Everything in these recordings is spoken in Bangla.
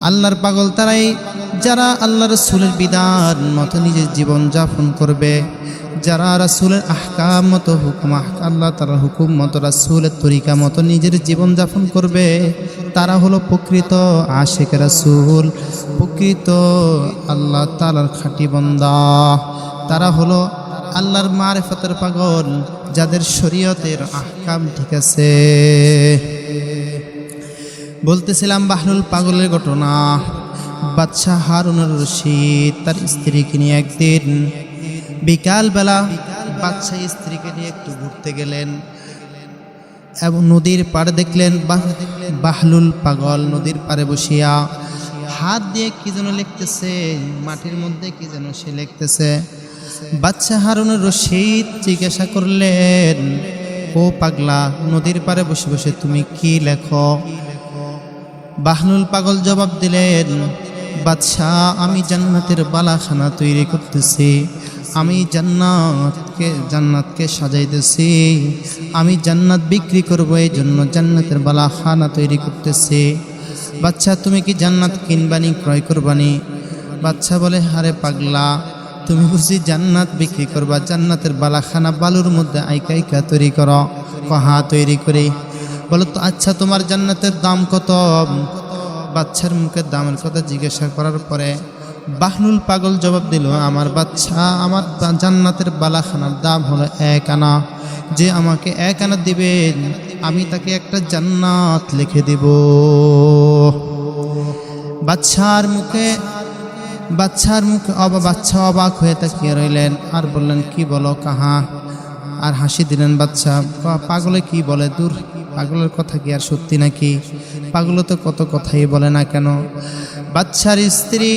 আল্লাহর পাগল তারাই যারা আল্লাহ রসুলের বিধান মতো নিজের জীবন যাপন করবে। যারা রাসুলের আহকাম মতো হুকুম, আল্লাহ তারা হুকুম মতো, রাসুলের তরিকা মতো নিজের জীবন যাপন করবে, তারা হলো প্রকৃত আশেখ রাসুল, প্রকৃত আল্লাহ তালার খাঁটি বন্দা। তারা হলো আল্লাহর মারেফতের পাগল যাদের শরীয়তের আহকাম ঠিক আছে। বলতেছিলাম, বাহলুল পাগলের ঘটনা। বাদশাহ হারুনুর রশিদ তার স্ত্রীকে নিয়ে একদিন বিকালবেলা বাদশাহ স্ত্রীকে নিয়ে একটু ঘুরতে গেলেন এবং নদীর পাড়ে দেখলেন, বাহ- বাহলুল পাগল নদীর পাড়ে বসিয়া হাত দিয়ে কি যেন লিখতেছে, মাটির মধ্যে কি যেন সে লিখতেছে। বাচ্চা হারুনুর রশিদ জিজ্ঞাসা করলেন, ও পাগলা, নদীর পাড়ে বসে বসে তুমি কি লেখো? বাহনুল পাগল জবাব দিলেন, বাদশাহ, আমি জান্নাতের বালাখানা তৈরি করতেছি। আমি জান্নাতকে জান্নাতকে সাজাইতেছি। আমি জান্নাত বিক্রি করব এই জন্য জান্নাতের বালাখানা তৈরি করতেছি। বাচ্চা তুমি কি জান্নাত কিনবানি ক্রয় করবানি বাচ্চা বলে, হারে পাগলা, তুমি বুঝি জান্নাত বিক্রি করবা, জান্নাতের বালাখানা বালুর মধ্যে আইকা আইকা তৈরি করো, কহা তৈরি করি? বলো তো আচ্ছা তোমার জান্নাতের দাম কত? বাচ্চার মুখের দামের কথা জিজ্ঞাসা করার পরে বাহনুল পাগল জবাব দিল, আমার বাচ্চা, আমার জান্নাতের বালাখানার দাম হলো এক আনা। যে আমাকে এক আনা দিবেন আমি তাকে একটা জান্নাত লিখে দিব। বাচ্চার মুখে বাচ্চার মুখে অবা, বাচ্চা অবাক হয়ে তাকিয়ে রইলেন আর বললেন, কি বলো কাহা? আর হাসি দিলেন বাচ্চা পাগলে কি বলে? দূর পাগলের কথা কি আর সত্যি নাকি? পাগল তো কত কথাই বলে না কেন? বাচ্চার স্ত্রী,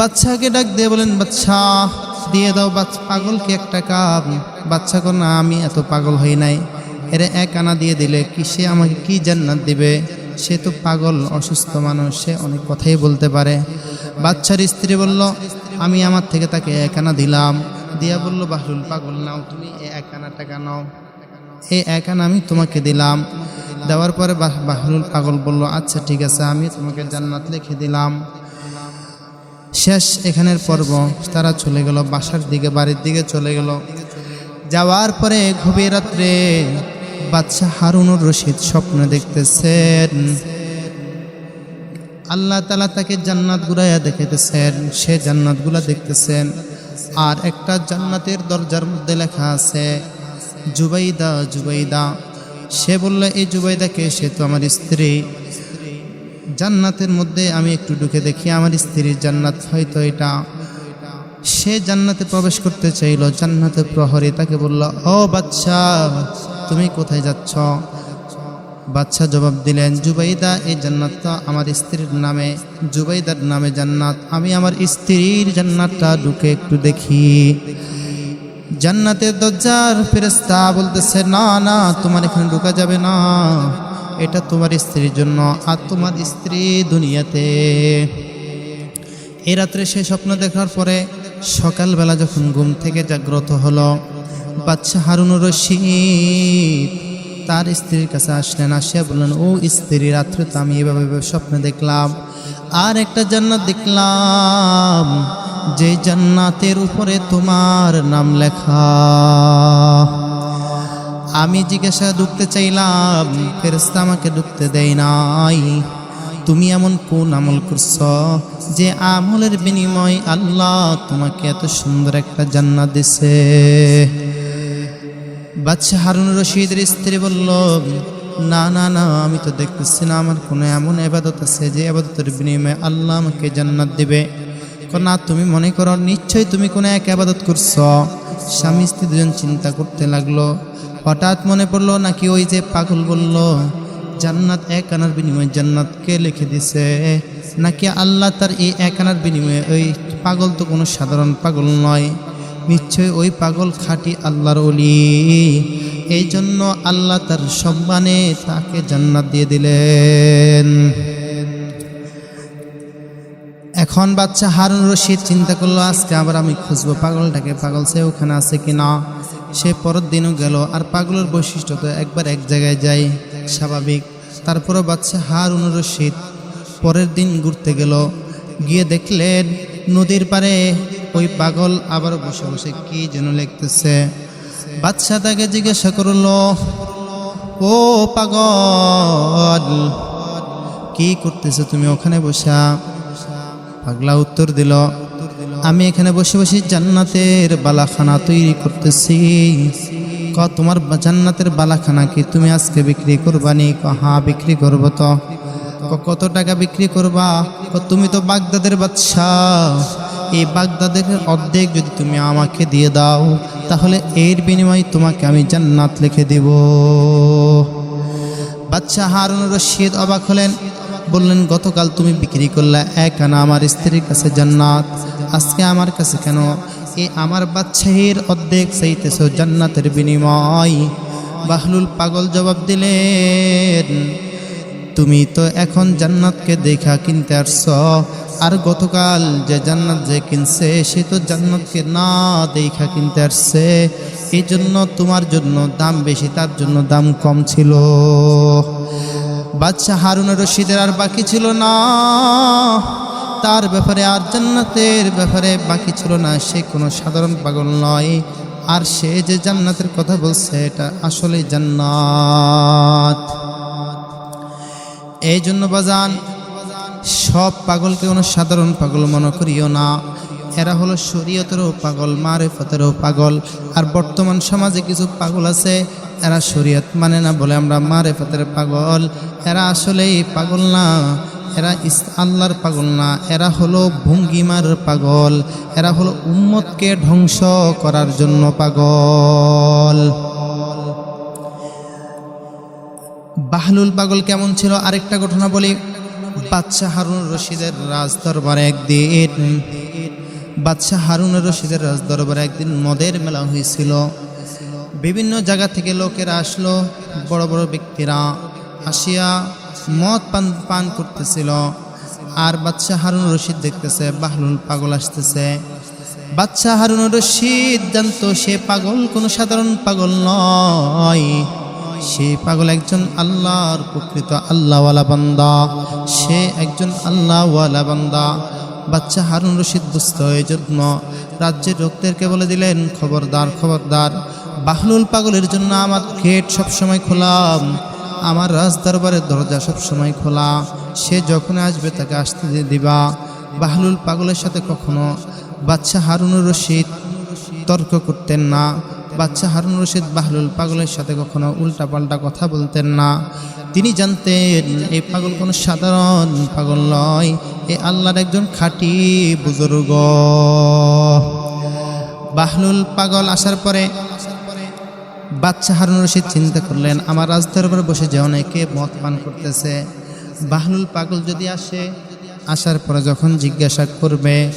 বাচ্চাকে ডাক দিয়ে বলেন, বাচ্চা, দিয়ে দাও বাচ্চা, পাগলকে একটা কাপ। বাচ্চা কো না, আমি এত পাগল হই নাই। এরে এক আনা দিয়ে দিলে কি সে আমাকে কি জান্নাত দিবে? সে তো পাগল, অসুস্থ মানুষ, সে অনেক কথাই বলতে পারে। বাচ্চার স্ত্রী বলল, আমি আমার থেকে তাকে এক আনা দিলাম। দিয়া বলল, বাহরুল, পাগল নাও, তুমি এক আনা টাকা নাও। এই এক আনা আমি তোমাকে দিলাম। দেওয়ার পরে বাহ- বাহরুল পাগল বলল আচ্ছা ঠিক আছে, আমি তোমাকে জান্নাত লিখে দিলাম। শেষ এখানের পর্ব। তারা চলে গেল, বাসার দিকে, বাড়ির দিকে চলে গেল। যাওয়ার পরে গভীর রাত্রে বাচ্চা হারুনুর রশিদ স্বপ্ন দেখতেছেন। আল্লাহ তালা তাকে জান্নাত গুড়াইয়া দেখাইতেছেন, সে জান্নাতগুলা দেখতেছেন। আর একটা জান্নাতের দরজার মধ্যে লেখা আছে জুবাইদা জুবাইদা। সে বলল, এই জুবাইদাকে সে তো আমার স্ত্রী। জান্নাতের মধ্যে আমি একটু ঢুকে দেখি, আমার স্ত্রীর জান্নাত হয়তো এটা। সে জান্নাতে প্রবেশ করতে চাইল, জান্নাতের প্রহরী তাকে বলল, ও বাচ্চা তুমি কোথায় যাচ্ছ? বাচ্চা জবাব দিলেন, জুবাইদা, এই জান্নাতটা আমার স্ত্রীর নামে, জুবাইদার নামে জান্নাত। আমি আমার স্ত্রীর জান্নাতটা ঢুকে একটু দেখি। জান্নাতের দরজার ফেরেস্তা বলতেছে, না না, তোমার এখানে ঢোকা যাবে না। এটা তোমার স্ত্রীর জন্য আর তোমার স্ত্রী দুনিয়াতে। এ রাত্রে সে স্বপ্ন দেখার পরে সকালবেলা যখন ঘুম থেকে জাগ্রত হলো বাচ্চা হারুনুর রশিদ তার স্ত্রীর কাছে আসলেন, আসিয়া বললেন, ও স্ত্রী, রাত্রে তো আমি এভাবে স্বপ্ন দেখলাম, আর একটা জান্নাত দেখলাম। যে জান্নাতের উপরে তোমার নাম লেখা। আমি জিজ্ঞাসা ঢুকতে চাইলাম ফেরেস্তা আমাকে ঢুকতে দেয় নাই। তুমি এমন কোন আমল করছ যে আমলের বিনিময় আল্লাহ তোমাকে এত সুন্দর একটা জান্নাত দিছে? বাচ্চা হারুন রশিদের স্ত্রী বলল, না না না, আমি তো দেখতেছি না, আমার কোনো এমন এবাদত আছে যে এবাদতের বিনিময়ে আল্লাহ আমাকে জান্নাত দিবে। না তুমি মনে করো নিশ্চয়ই তুমি কোনো এক আবাদত করছ? স্বামী স্ত্রী দুজন চিন্তা করতে লাগল। হঠাৎ মনে পড়ল নাকি ওই যে পাগল বলল, জান্নাত এক আনার বিনিময়ে জান্নাত কে লিখে দিছে। নাকি আল্লাহ তার এই এক আনার বিনিময়ে ওই পাগল তো কোনো সাধারণ পাগল নয়। নিশ্চয় ওই পাগল খাঁটি আল্লাহর অলি এই জন্য আল্লাহ তার সম্মানে তাকে জান্নাত দিয়ে দিলেন। এখন বাচ্চা হারুন রশিদ চিন্তা করল, আজকে আবার আমি খুঁজবো পাগলটাকে, পাগল সে ওখানে আছে কি না সে পরের দিনও গেল, আর পাগলের বৈশিষ্ট্য তো একবার এক জায়গায় যায় স্বাভাবিক। তারপরে বাচ্চা হারুন রশিদ পরের দিন ঘুরতে গেল। গিয়ে দেখলেন নদীর পারে ওই পাগল আবার বসে বসে কি যেন লিখতেছে। বাচ্চা তাকে জিজ্ঞাসা করল, ও পাগল, কি করতেছে তুমি ওখানে বসা? পাগলা উত্তর দিল, আমি এখানে বসে বসে জান্নাতের বালাখানা তৈরি করতেছি। ক, তোমার জান্নাতের বালাখানা কি তুমি আজকে বিক্রি করবানি? ক হ্যাঁ বিক্রি করব তো। কত টাকা বিক্রি করবা? তুমি তো বাগদাদের বাদশা এই বাগদাদের অর্ধেক যদি তুমি আমাকে দিয়ে দাও, তাহলে এর বিনিময়ে তোমাকে আমি জান্নাত লিখে দিব। বাচ্চা হারুন রশিদ অবাক হলেন বললেন, গতকাল তুমি বিক্রি করলে এক আনা আমার স্ত্রীর কাছে জান্নাত। আজকে আমার কাছে কেন? এ আমার বাচ্চাহির অর্ধেক চাইতেছ জান্নাতের বিনিময়। বাহলুল পাগল জবাব দিলেন, তুমি তো এখন জান্নাতকে দেখা কিনতে আসছ। আর গতকাল যে জান্নাত যে কিনছে, সে তো জান্নাতকে না দেখা কিনতে আসছে। এই জন্য তোমার জন্য দাম বেশি, তার জন্য দাম কম ছিল। বাচ্চা হারুন রশিদের আর বাকি ছিল না। তার ব্যাপারে আর জান্নাতের ব্যাপারে বাকি ছিল না। সে কোনো সাধারণ পাগল নয়। আর সে যে জান্নাতের কথা বলছে, এটা আসলে জান্নাত। এই জন্য বাজান, সব পাগলকে কোনো সাধারণ পাগল মনে করিও না। এরা হলো শরীয়তেরও পাগল, মারেফতেরও পাগল। আর বর্তমান সমাজে কিছু পাগল আছে এরা শরীয়ত মানে না বলে আমরা মারে ফাতের পাগল। এরা আসলেই পাগল না। এরা আল্লাহর পাগল না। এরা হলো ভঙ্গিমার পাগল। এরা হলো উম্মতকে ধ্বংস করার জন্য পাগল। বাহলুল পাগল কেমন ছিল? আরেকটা ঘটনা বলি। বাদশা হারুন রশিদের রাজ দরবারে একদিন বাদশা হারুন রশিদের রাজ দরবারে একদিন মদের মেলা হয়েছিল। বিভিন্ন জায়গা থেকে লোকেরা আসলো, বড় বড় ব্যক্তিরা আসিয়া মদ পান পান করতেছিল। আর বাদশা হারুন রশিদ দেখতেছে, বাহলুল পাগল আসতেছে। বাদশা হারুন রশিদ জানতো, সে পাগল, কোনো সাধারণ পাগল নয়। সে পাগল একজন আল্লাহর প্রকৃত আল্লাহওয়ালা বান্দা। সে একজন আল্লাহওয়ালা বান্দা। বাচ্চা হারুন রশিদ বুঝতে এই জন্য রাজ্যের লোকদেরকে বলে দিলেন, খবরদার খবরদার। বাহলুল পাগলের জন্য আমার গেট সবসময় খোলা, আমার রাজ দরবারের দরজা সবসময় খোলা। সে যখন আসবে তাকে আসতে দিবা। বাহলুল পাগলের সাথে কখনো বাচ্চা হারুনুর রশিদ তর্ক করতেন না। বাচ্চা হারুন রশিদ বাহলুল পাগলের সাথে কখনো উল্টাপাল্টা কথা বলতেন না। তিনি জানতেন, এই পাগল কোনো সাধারণ পাগল নয়, এ আল্লাহর একজন খাঁটি বুজুর্গ। বাহলুল পাগল আসার পরে বাচ্চা হারুন রশিদ চিন্তা করলেন, আমার রাজদরবারে বসে যে অনেকে মদ পান করতেছে। বাহলুল পাগল যদি আসে, আসার পরে যখন জিজ্ঞাসা করবে,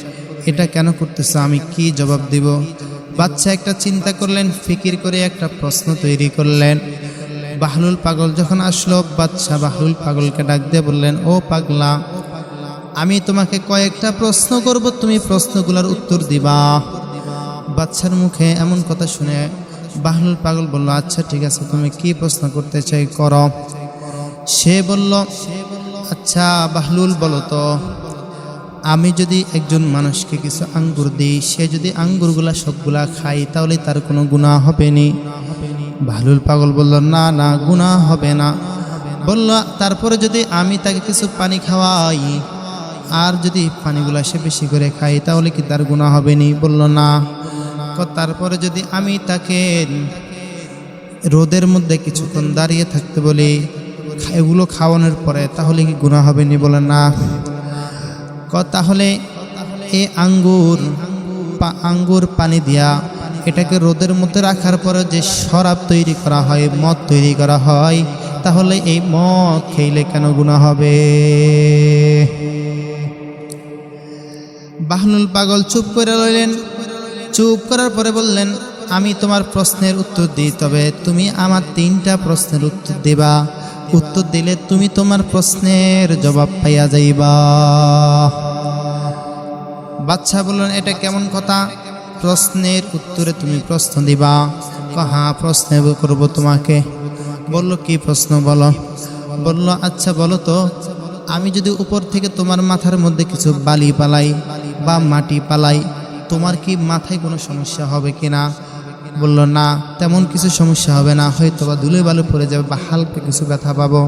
এটা কেন করতেছে, আমি কি জবাব দিব? বাচ্চা একটা চিন্তা করলেন, ফিকির করে একটা প্রশ্ন তৈরি করলেন। বাহলুল পাগল যখন আসলো বাচ্চা বাহলুল পাগলকে ডাক দিয়ে বললেন, ও পাগলা, আমি তোমাকে কয়েকটা প্রশ্ন করব, তুমি প্রশ্নগুলোর উত্তর দিবা। বাচ্চার মুখে এমন কথা শুনে বাহলুল পাগল বলল আচ্ছা ঠিক আছে, তুমি কি প্রশ্ন করতে চাই করো। সে বলল আচ্ছা বাহলুল বলো তো, আমি যদি একজন মানুষকে কিছু আঙ্গুর দিই, সে যদি আঙ্গুরগুলা সবগুলা খাই তাহলে তার কোনো গুণা হবে নি? বাহলুল পাগল বলল, না না গুণা হবে না। বলল, তারপরে যদি আমি তাকে কিছু পানি খাওয়াই, আর যদি পানিগুলা সে বেশি করে খাই তাহলে কি তার গুণা হবে নি? বলল, না। তারপরে যদি আমি তাকে রোদের মধ্যে কিছুক্ষণ দাঁড়িয়ে থাকতে বলি, এগুলো খাওয়ানোর পরে তাহলে কি গুণা হবে নি বলে? না। ক, তাহলে এ আঙ্গুর আঙ্গুর পানি দিয়া এটাকে রোদের মধ্যে রাখার পরে যে শরাব তৈরি করা হয়, মদ তৈরি করা হয়, তাহলে এই মদ খেলে কেন গুণা হবে? বাহনুল পাগল চুপ করে রইলেন। চুপ করার পরে বললেন, আমি তোমার প্রশ্নের উত্তর দিই, তবে তুমি আমার তিনটা প্রশ্নের উত্তর দিবা। উত্তর দিলে তুমি তোমার প্রশ্নের জবাব পাইয়া যাইবা। বাচ্চা বললেন, এটা কেমন কথা? প্রশ্নের উত্তরে তুমি প্রশ্ন দিবা। হ্যাঁ প্রশ্ন করব তোমাকে। বলল, কি প্রশ্ন বলো? বলল আচ্ছা বলো তো, আমি যদি উপর থেকে তোমার মাথার মধ্যে কিছু বালি পালাই বা মাটি পালাই তোমার কি মাথায় কোনো সমস্যা হবে কি না বলল, না, তেমন কিছু সমস্যা হবে না হয়তো বা ধুলে বালু পড়ে যাবে বা হালকা কিছু ব্যথা পাবো।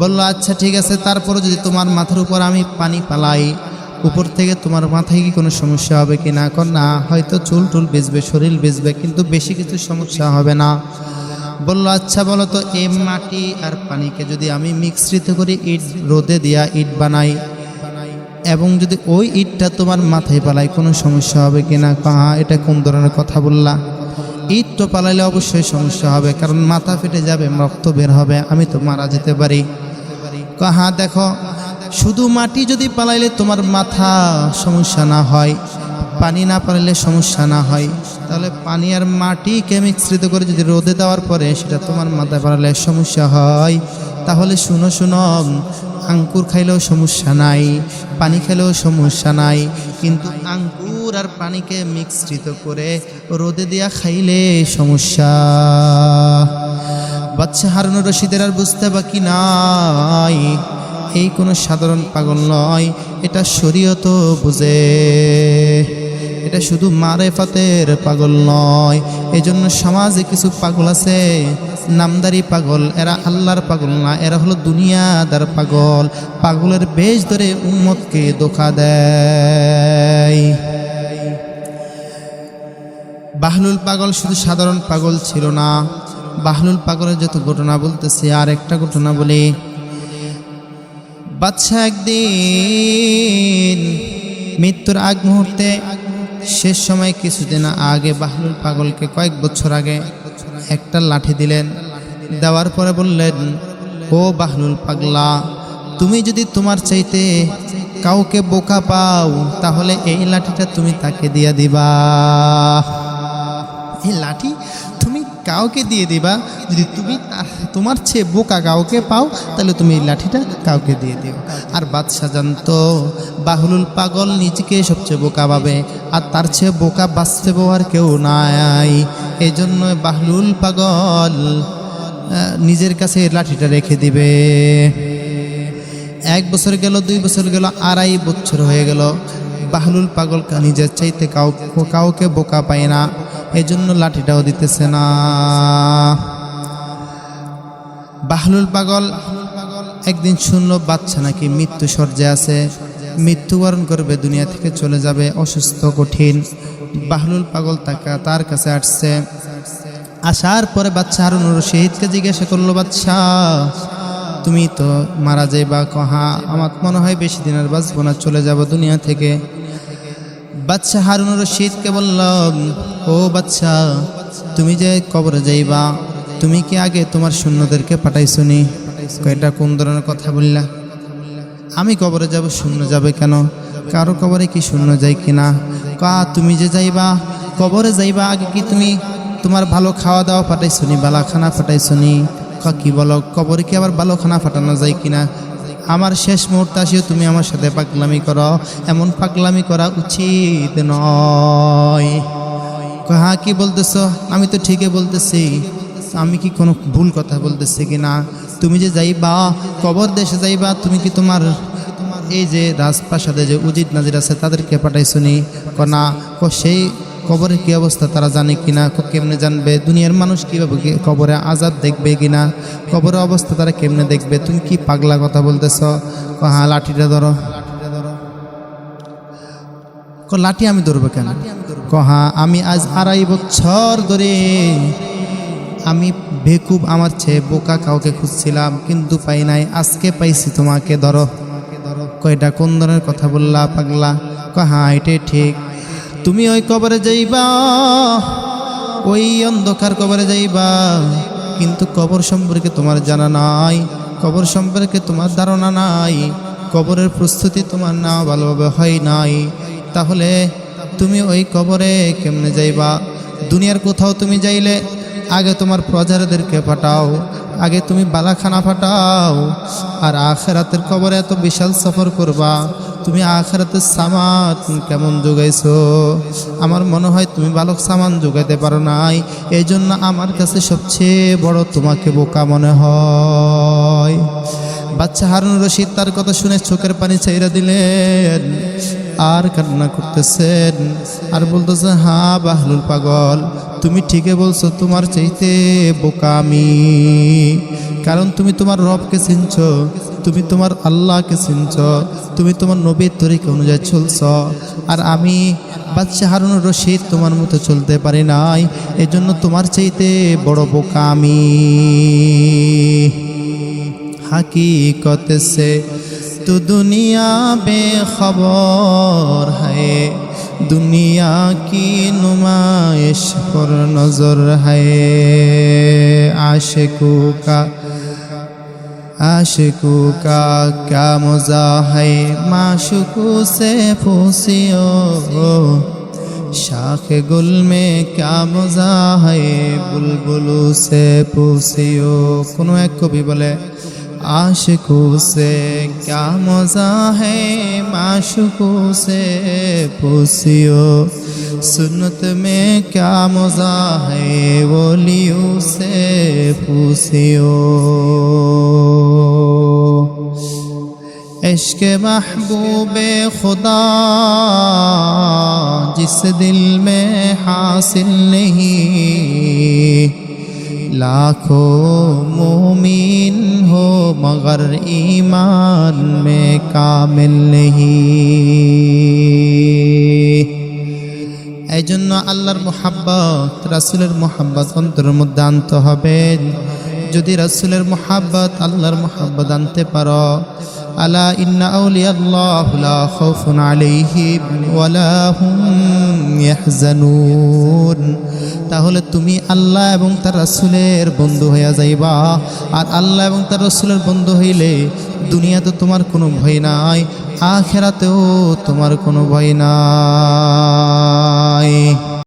বলল আচ্ছা ঠিক আছে তারপরে যদি তোমার মাথার উপর আমি পানি পালাই, উপর থেকে তোমার মাথায় কি কোনো সমস্যা হবে কি না কর না, হয়তো চুল টুল বেচবে, শরীর বেচবে, কিন্তু বেশি কিছু সমস্যা হবে না। বলল আচ্ছা বলো তো, এই মাটি আর পানিকে যদি আমি মিশ্রিত করি, ইট রোদে দিয়া ইট বানাই এবং যদি ওই ইটটা তোমার মাথায় পালাই কোনো সমস্যা হবে কি না? হ্যাঁ এটা কোন ধরনের কথা বললা? ইট তো পালাইলে অবশ্যই সমস্যা হবে, কারণ মাথা ফেটে যাবে, রক্ত বের হবে, আমি তো মারা যেতে পারি। হ্যাঁ দেখো, শুধু মাটি যদি পালাইলে তোমার মাথা সমস্যা না হয়, পানি না পালাইলে সমস্যা না হয়, তাহলে পানি আর মাটিকে মিশ্রিত করে যদি রোদে দেওয়ার পরে সেটা তোমার মাথায় পালালে সমস্যা হয়, তাহলে শুনো শুনো আঙ্কুর খাইলেও সমস্যা নাই, পানি খেলেও সমস্যা নাই, কিন্তু আঙ্কুর আর পানিকে মিশ্রিত করে রোদে দিয়া খাইলে সমস্যা। বাচ্চা হারুন রশিদের আর বুঝতে বাকি নাই, এই কোনো সাধারণ পাগল নয়, এটা শরীয়ত বুঝে। এটা শুধু মারেফাতের পাগল নয় এই জন্য সমাজে কিছু পাগল আছে, নামদারি পাগল, এরা আল্লাহর পাগল না, এরা হলো দুনিয়াদার পাগল, পাগলের বেশ ধরে উম্মতকে দোকা দেয়। বাহলুল পাগল শুধু সাধারণ পাগল ছিল না, বাহলুল পাগলের যত ঘটনা বলতেছে, আর একটা ঘটনা বলি। বাচ্চা একদিন মৃত্যুর আগ মুহূর্তে শেষ সময় কিছুদিন আগে বাহলুল পাগলকে কয়েক বছর আগে একটা লাঠি দিলেন। দেওয়ার পরে বললেন, ও বাহলুল পাগলা, তুমি যদি তোমার চাইতে কাউকে বোকা পাও, তাহলে এই লাঠিটা তুমি তাকে দিয়া দিবা। এই লাঠি? কাউকে দিয়ে দিবা, যদি তুমি তোমার চেয়ে বোকা কাউকে পাও, তাহলে তুমি এই লাঠিটা কাউকে দিয়ে দিও। আর বাদশাহ জানতো, বাহুলুল পাগল নিজেকে সবচেয়ে বোকা পাবে আর তার চেয়ে বোকা বাঁচতে আর কেউ নাই। এই জন্য বাহলুল পাগল নিজের কাছে লাঠিটা রেখে দিবে। এক বছর গেল, দুই বছর গেল, আড়াই বছর হয়ে গেল। বাহলুল পাগল নিজের চাইতে কাউ, কাউকে বোকা পায় না। এই জন্য লাঠিটাও দিতেছে না। বাহলুল পাগল একদিন শুনলো, বাচ্চা নাকি মৃত্যু সর্জে আছে, মৃত্যুবরণ করবে, দুনিয়া থেকে চলে যাবে, অসুস্থ, কঠিন। বাহলুল পাগল তাকে, তার কাছে আসছে। আসার পরে বাচ্চা হারুন রশিদকে জিজ্ঞাসা করল, বাচ্চা, তুমি তো মারা যাইবা কহা? আমার মনে হয় বেশি দিন আর বাঁচবো না, চলে যাব দুনিয়া থেকে। বাচ্চা হারুন রশিদকে বলল, ও বাচ্চা তুমি যে কবরে যাইবা, তুমি কি আগে তোমার শূন্যদেরকে পাঠাইছো নি? এটা কোন ধরনের কথা বললা? আমি কবরে যাব, শূন্য যাবে কেন? কারও কবরে কি শূন্য যায় কিনা কা, তুমি যে যাইবা, কবরে যাইবা আগে কি তুমি তোমার ভালো খাওয়া দাওয়া পাঠাইছো নি বালা খানা পাঠাইছো নি? কা, কি বলো, কবরে কি আবার ভালো খানা পাঠানো যায় কিনা আমার শেষ মুহূর্তে আসিও, তুমি আমার সাথে পাগলামি করো। এমন পাগলামি করা উচিত নয়। হ্যাঁ কি বলতেছো? আমি তো ঠিকই বলতেছি। আমি কি কোনো ভুল কথা বলতেছি কি না? তুমি যে যাইবা, কবর দেশে যাইবা, তুমি কি তোমার এই যে রাজপ্রাসাদে যে উজিত নাজির আছে, তাদেরকে পাঠাইছো নি? ক না ক সেই কবরের কি অবস্থা, তারা জানে কিনা কেমনে জানবে, দুনিয়ার মানুষ কীভাবে কবরে আজাদ দেখবে কিনা, কবরের অবস্থা তারা কেমনে দেখবে, তুমি কি পাগলা কথা বলতেছ? হ্যাঁ লাঠিটা ধরো। লাঠি আমি ধরবো কেন? ক হ্যাঁ আমি আজ আড়াই বছর ধরে আমি বেকুব আমার চেয়ে বোকা কাউকে খুঁজছিলাম, কিন্তু পাই নাই, আজকে পাইছি তোমাকে, ধরো। কয়টা কোন ধরনের কথা বললা, পাগলা? ক হ্যাঁ এটাই ঠিক। তুমি ওই কবরে যাইবা, ওই অন্ধকার কবরে যাইবা। কিন্তু কবর সম্পর্কে তোমার জানা নাই, কবর সম্পর্কে তোমার ধারণা নাই, কবরের প্রস্তুতি তোমার না, ভালোভাবে হয় নাই। তাহলে তুমি ওই কবরে কেমনে যাইবা? দুনিয়ার কোথাও তুমি যাইলে, আগে তোমার প্রজারদেরকে পাঠাও আগে তুমি বালাখানা ফাটাও, আর আখেরাতের কবরে এত বিশাল সফর করবা। তুমি আখেরাতের সামান কেমন যোগাইছো আমার মনে হয় তুমি বালক সামান যোগাইতে পারো নাই। এই জন্য আমার কাছে সবচেয়ে বড় তোমাকে বোকা মনে হয়। বাচ্চা হারুন রশিদ তার কথা শুনে চোখের পানি চাইরা দিলেন। আর কান্না করতেছেন। আর বলতেছে হ্যাঁ বাহলুল পাগল, তুমি ঠিকই বলছো, তোমার চাইতে বোকামি। কারণ তুমি তোমার রবকে চিনছ, তুমি তোমার আল্লাহকে চিনছ, তুমি তোমার নবীর তরিকা অনুযায়ী চলছ। আর আমি বাচ্চা হারুন রশিদ তোমার মতো চলতে পারি নাই, এজন্য তোমার চাইতে বড় বোকামি। বোকা আমি تو دنیا بے خبر ہے دنیا کی نمائش پر نظر ہے عاشقوں کا عاشقوں کا کیا مزہ ہے معشوقوں سے پھوسیو شاخ گل میں کیا مزہ ہے بلبلوں سے پوسیو کنو ایک کو بھی بولے عاشقوں سے کیا مزہ ہے؟ معشقوں سے پوسیو، سنت میں کیا مزہ ہے؟ بولیو سے پوسیو۔ عشق محبوب خدا، جس دل میں حاصل نہیں लाखों मोमिन हो मगर ईमान में कामिल नहीं এই জন্য আল্লাহর মোহাব্বত রাসুলের মোহাব্বত অন্তরের মধ্যে আনতে হবে যদি রাসুলের মোহাব্বত আল্লাহর মোহাব্বত আনতে পারো আলা ইন্না আউলিয়াল্লাহ লা খাউফুন আলাইহিম ওয়ালা হুম ইয়াহজানুন। তাহলে তুমি আল্লাহ এবং তার রাসুলের বন্ধু হইয়া যাইবা। আর আল্লাহ এবং তার রাসুলের বন্ধু হইলে দুনিয়াতে তোমার কোনো ভয় নাই, আখেরাতেও তোমার কোনো ভয় নাই।